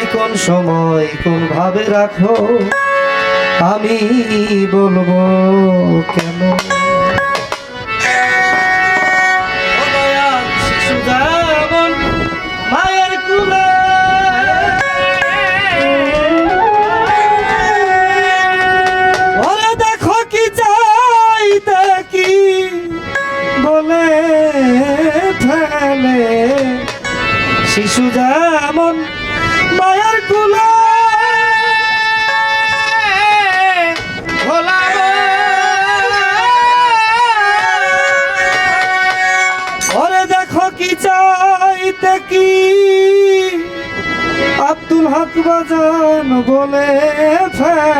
আমায় কোন সময় কোন ভাবে রাখো আমি বলব কেন বাজান বলে ফেলে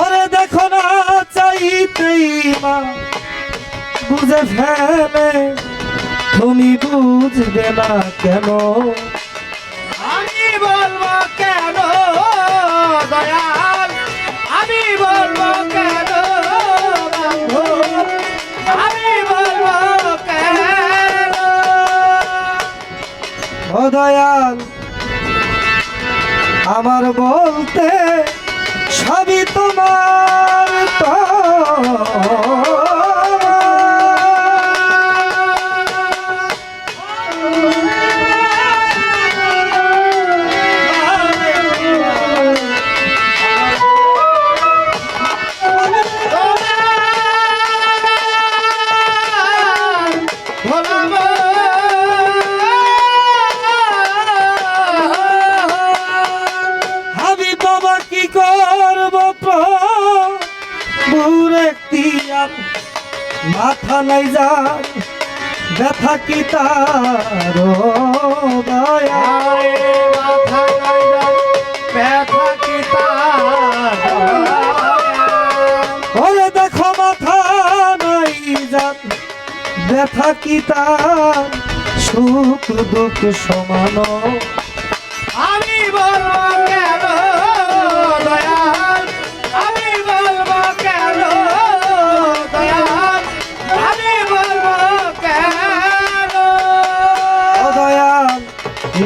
ওরে দেখো না চাইতেই মা বুঝে ফেলে। তুমি বুঝবে না কেন? দয়াল। আমার বলতে সবই তোমার। এখতিয়ার মাথা নাই যার ব্যথা কি তার? ওরে দেখো মাথা নাই যার ব্যথা কি তার? সুখ দুঃখ সমান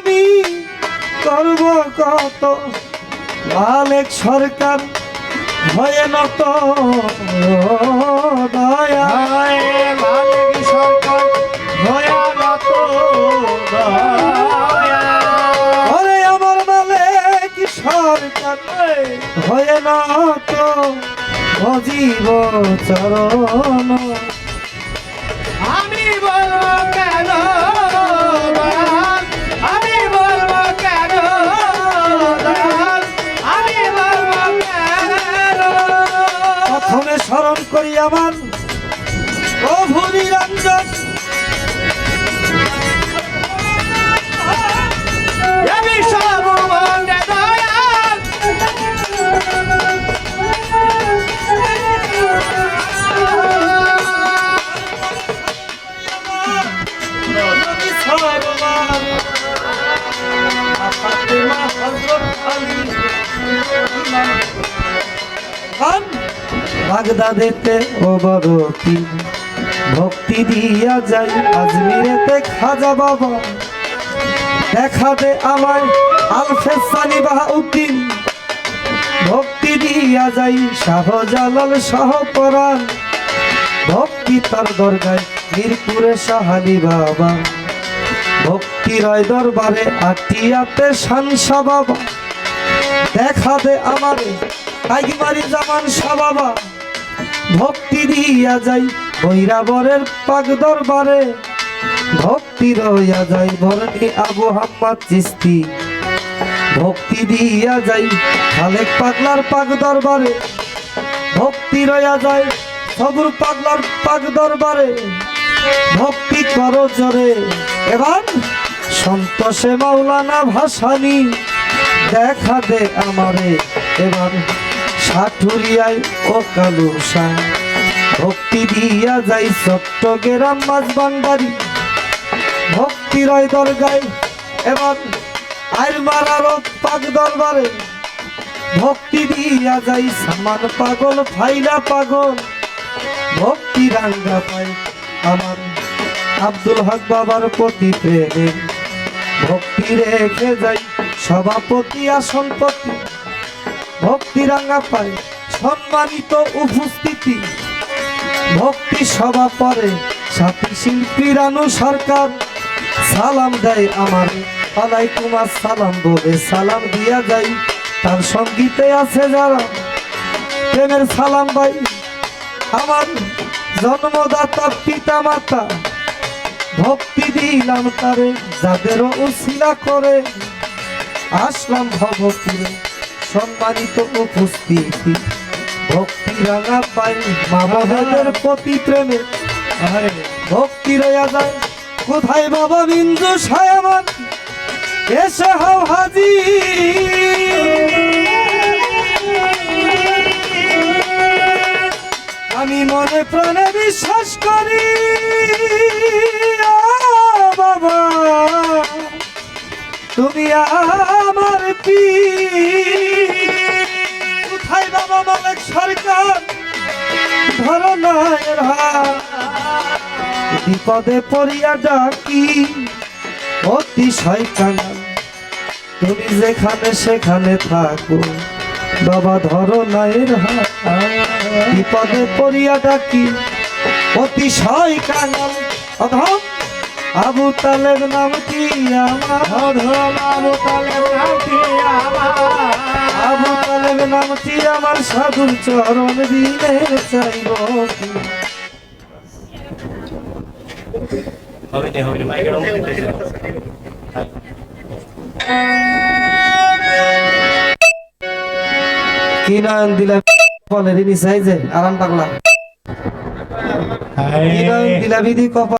আমি করব কত? মালিক সরকার, ভয়ে নত। দয়া। ওরে আমার মালিক সরকার, ভয়ে নত। চরণ। বাগদাদেতে ও বড় পীর ভক্তি দিয়া যাই আজমিরেতে খাজা বাবা। দেখা দে আমায় আলফে সানি বাহাউদ্দিন। ভক্তি দিয়া যাই, শাহজালাল শাহপরাণ ভক্তি তার দরগায়, মিরপুরে সাহানি বাবা। ভক্তি রয় দরবারে, আটিয়াতে শানসা বাবা। দেখা দে আমারে, কাইমারি জামান শাহ বাবা। ভক্তি দিয়া যাই, বৈরাবরের পাক দরবারে। ভক্তি রইয়া যাই ভরণী আবু হাম্মাদ চিস্তি ভক্তি দিয়া যাই, খালেক পাগলার পাক দরবারে। ভক্তি রইয়া যায় সবুর পাগলার পাক দরবারে। ভক্তি করো জোরে। এবার সন্তোষে মাওলানা ভাসানি দেখা দে আমারে। এবার সাঠুরিয়ায় ও কালুসা ভক্তি দিয়া যাই চট্টগ্রাম মাছ বান্ডারি ভক্তি রয় দরগায়, এবার আইর মারার পাক দরবারে। ভক্তি দিয়া যাই সামান পাগল, ফাইলা পাগল। ভক্তি রাঙ্গা পাই আমার আব্দুল হক বাবার প্রতি প্রেমে। ভক্তি রেখে যাই সভাপতি আসনপতি ভক্তি রাঙ্গা পাই সম্মানিত উপস্থিতি। ভক্তি সভা পরে সাথী শিল্পী রানু সরকার সালাম দেয় আমার। আলাইকুম সালাম বলে সালাম দিয়া যাই। তার সঙ্গীতে আছে যারা প্রেমের সালাম ভাই আমার জন্মদাতা পিতা মাতা ভক্তি দিলাম তারে, যাদেরও উশিলা করে। আসলাম ভবপুরে সম্মানিত উপস্থিতি ভক্তি রাঙা পাই মা বাবাদের প্রতি প্রেমে ভক্তি রয়া যায়। কোথায় বাবা বিন্দু সায়ামান? এসে হাও হাজি আমি মনে প্রাণে বিশ্বাস করি বাবা। তুমি আমার পি কোথায় বাবা মালিক সরকার? ধরো না বিপদে পড়িয়া ডাকি, অতিশয় কাঙাল তুমি যেখানে সেখানে থাকো, বাবা ধরো হাত বিপদে পড়িয়া ডাকি, অতিশয় কাঙাল অধম আবু তালের নাম কি আমার? আবু তালেব নামটি আমার? আবু তালেব নামটি আমার? সাধুর চরণ দিলে চাইব কি? কি নয়ন দিলাম বলে রিনি সাইজে আরাম পাগলা কি নয়ন দিলাম দিদি কপাল?